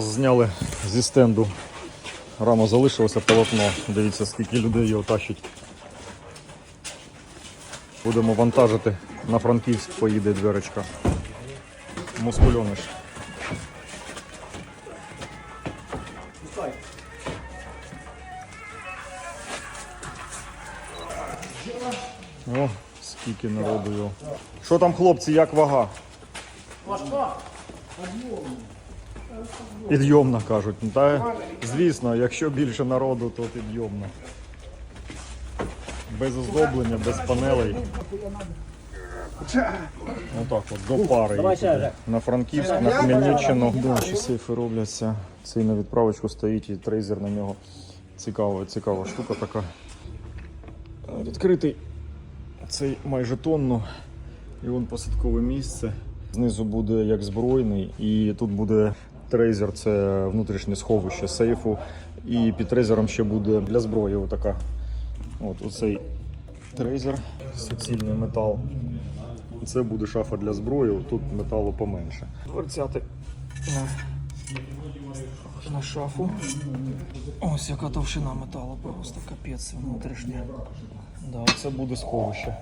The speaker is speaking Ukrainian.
Зняли зі стенду. Рама залишилося полотно. Дивіться, скільки людей його тащить. Будемо вантажити. На Франківськ поїде дверочка. Мускульониш. О, скільки народу його. Що там, хлопці, як вага? Підйомна кажуть. Ну, Та, звісно, якщо більше народу, то підйомна. Без оздоблення, без панелей. Отак от, до пари. На Франківськ, на Хмельниччину. Далі сейфи робляться. Цей на відправочку стоїть і трейзер на нього. Цікава, цікава штука така. Відкритий цей майже тонну. І вон посадкове місце. Знизу буде як збройний, і тут буде трейзер, це внутрішнє сховище сейфу. І під трейзером ще буде для зброї отака. От оцей трейзер, суцільний метал. Це буде шафа для зброї, тут металу поменше. Дверцяти на, шафу. Ось яка товщина металу, просто капець внутрішня. Да, це буде сховище.